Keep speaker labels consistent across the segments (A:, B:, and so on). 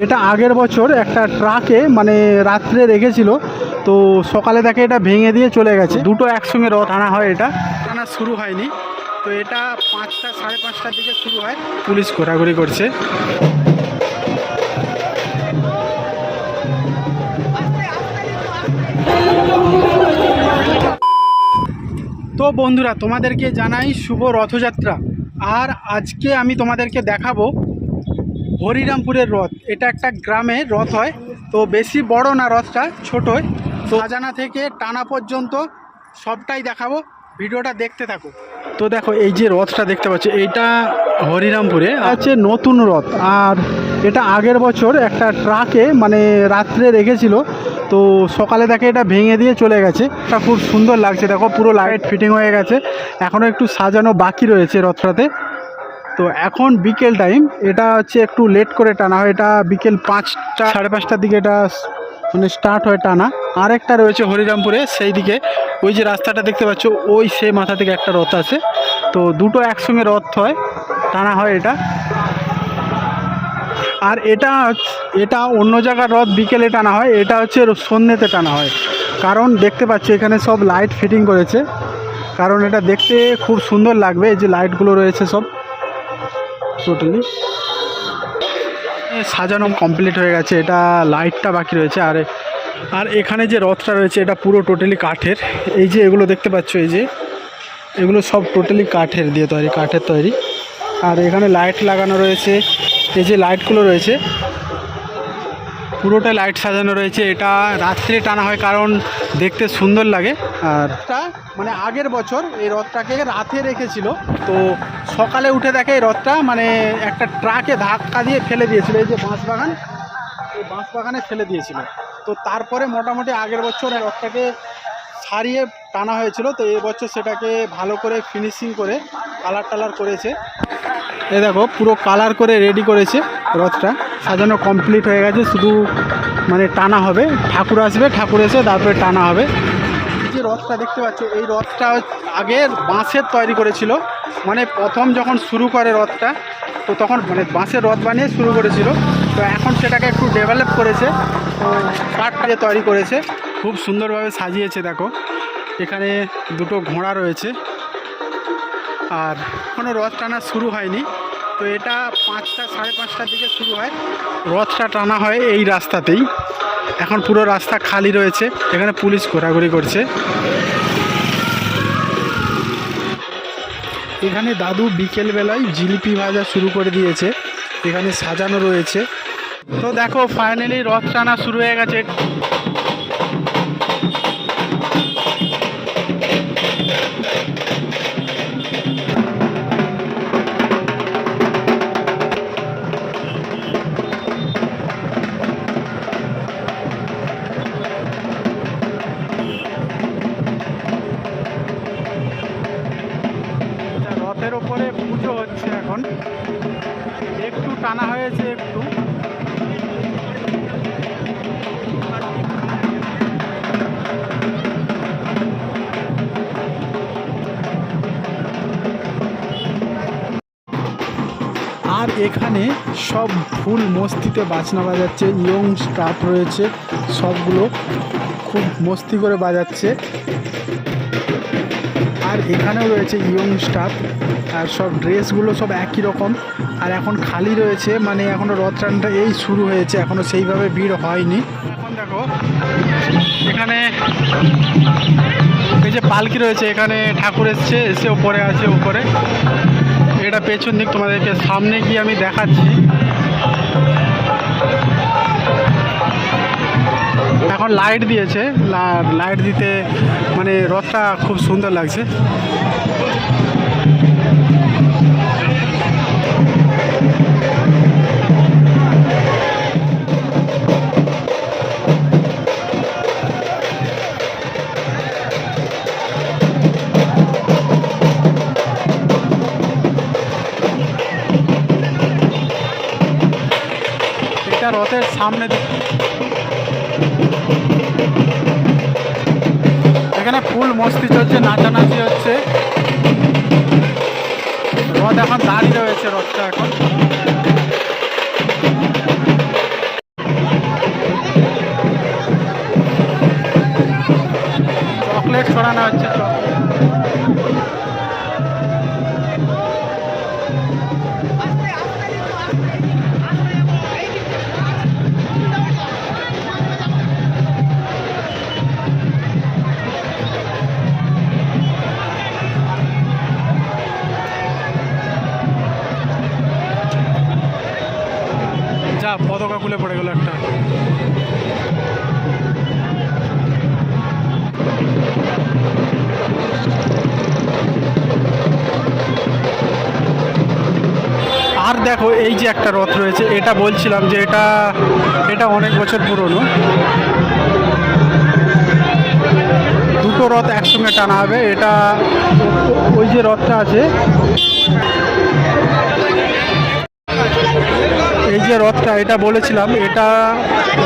A: এটা আগের বছর একটা ট্রাকে মানে রাত্রে রেখেছিল, তো সকালে দেখে এটা ভেঙে দিয়ে চলে গেছে। দুটো একসঙ্গে রথ আনা হয় এটা। টানা শুরু হয়নি। তো এটা পাঁচটা, সাড়ে পাঁচটার দিকে শুরু হয়। পুলিশ ঘোরাঘুরি করছে। তো বন্ধুরা, তোমাদেরকে জানাই শুভ রথযাত্রা। আর আজকে আমি তোমাদেরকে দেখাবো হরিরামপুরের রথ। এটা একটা গ্রামে রথ হয়। তো বেশি বড় না রথটা ছোটোই তো সাজানা থেকে টানা পর্যন্ত সবটাই দেখাবো। ভিডিওটা দেখতে থাকো। তো দেখো, এই যে রথটা দেখতে পাচ্ছ, এইটা হরিরামপুরে আছে নতুন রথ। আর এটা আগের বছর একটা ট্রাকে মানে রাত্রে রেখেছিল। তো সকালে দেখে এটা ভেঙে দিয়ে চলে গেছে। এটা খুব সুন্দর লাগছে। দেখো, পুরো লাইট ফিটিং হয়ে গেছে। এখনও একটু সাজানো বাকি রয়েছে রথটাতে। তো এখন বিকেল টাইম। এটা হচ্ছে একটু লেট করে টানা হয়। এটা বিকেল পাঁচটা, সাড়ে পাঁচটার দিকে এটা মানে স্টার্ট হয় টানা। আরেকটা রয়েছে হরিরামপুরে, সেই দিকে। ওই যে রাস্তাটা দেখতে পাচ্ছ, ওই সে মাথা থেকে একটা রথ আছে। তো দুটো একসঙ্গে রথ হয়, টানা হয় এটা। আর এটা এটা অন্য জায়গার রথ বিকেলে টানা হয়, এটা হচ্ছে সন্ধ্যেতে টানা হয়। কারণ দেখতে পাচ্ছি, এখানে সব লাইট ফিটিং করেছে। কারণ এটা দেখতে খুব সুন্দর লাগবে, এই যে লাইটগুলো রয়েছে সব। টোটালি সাজানো কমপ্লিট হয়ে গেছে। এটা লাইটটা বাকি রয়েছে। আর আর এখানে যে রথটা রয়েছে, এটা পুরো টোটালি কাঠের। এই যে এগুলো দেখতে পাচ্ছ, এই যে, এগুলো সব টোটালি কাঠের দিয়ে তৈরি, কাঠের তৈরি। আর এখানে লাইট লাগানো রয়েছে। এই যে লাইটগুলো রয়েছে পুরোটা লাইট সাজানো রয়েছে। এটা রাত্রে টানা হয় কারণ দেখতে সুন্দর লাগে। আর মানে আগের বছর এই রথটাকে রাতে রেখেছিল। তো সকালে উঠে দেখে এই রথটা মানে একটা ট্রাকে ধাক্কা দিয়ে ফেলে দিয়েছিল। এই যে বাঁশবাগান এই বাঁশবাগানে ফেলে দিয়েছিল। তো তারপরে মোটামুটি আগের বছর এই রথটাকে সারিয়ে টানা হয়েছিল। তো এই বছর সেটাকে ভালো করে ফিনিশিং করে কালার টালার করেছে। এ দেখো, পুরো কালার করে রেডি করেছে রথটা। সাজানো কমপ্লিট হয়ে গেছে, শুধু মানে টানা হবে। ঠাকুর আসবে, ঠাকুর এসে তারপরে টানা হবে। যে রথটা দেখতে পাচ্ছ, এই রথটা আগের বাঁশের তৈরি করেছিল। মানে প্রথম যখন শুরু করে রথটা, তো তখন মানে বাঁশের রথ বানিয়ে শুরু করেছিল। তো এখন সেটাকে একটু ডেভেলপ করেছে, তো কাঠ দিয়ে তৈরি করেছে। খুব সুন্দরভাবে সাজিয়েছে, দেখো। এখানে দুটো ঘোড়া রয়েছে। আর এখনও রথ টানা শুরু হয়নি। তো এটা পাঁচটা, সাড়ে পাঁচটার দিকে শুরু হয়। রথটা টানা হয় এই রাস্তাতেই। এখন পুরো রাস্তা খালি রয়েছে। এখানে পুলিশ ঘোরাঘুরি করছে। এখানে দাদু বিকেলবেলায় জিলিপি ভাজা শুরু করে দিয়েছে। এখানে সাজানো রয়েছে। তো দেখো ফাইনালি রথ টানা শুরু হয়ে গেছে। ওপরে হচ্ছে এখন। একটু টানা হয়েছে একটু। আর এখানে সব ফুল মস্তিতে বাজনা বাজাচ্ছে, ইয়ং স্টাফ রয়েছে, সবগুলো খুব মস্তি করে বাজাচ্ছে। আর এখানেও রয়েছে ইয়ং স্টাফ, আর সব ড্রেসগুলো সব একই রকম। আর এখন খালি রয়েছে মানে এখনও রথ টানটা এই শুরু হয়েছে এখনও সেইভাবে ভিড় হয়নি। এখন দেখো, এখানে এই যে পালকি রয়েছে, এখানে ঠাকুর এসছে, এসে ওপরে আছে উপরে। এটা পেছন দিক তোমাদেরকে, সামনে গিয়ে আমি দেখাচ্ছি। এখন লাইট দিয়েছে। লাইট দিতে মানে রথটা খুব সুন্দর লাগছে। রথের সামনে এখানে ফুল মস্তি চলছে নাচানাচি হচ্ছে। রথ এখন দাঁড়িয়ে রয়েছে রথটা এখন। পতাকা খুলে পড়ে গেল একটা। আর দেখো, এই যে একটা রথ রয়েছে, এটা বলছিলাম যে এটা এটা অনেক বছর পুরনো। দুটো রথ একসঙ্গে টানা হবে, এটা ওই যে রথটা আছে। এই যে রথটা, এটা বলেছিলাম, এটা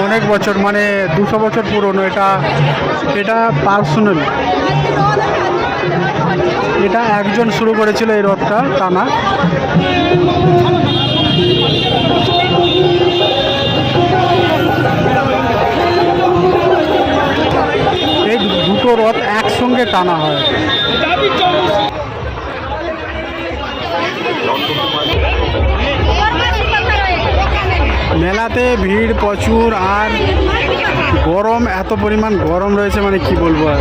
A: অনেক বছর মানে দুশো বছর পুরনো, এটা এটা পার্সোনাল। এটা একজন শুরু করেছিল এই রথটা, টানা। এই দুটো রথ একসঙ্গে টানা হয়। মেলাতে ভিড় প্রচুর আর গরম এত পরিমাণ গরম রয়েছে মানে কি বলব আর?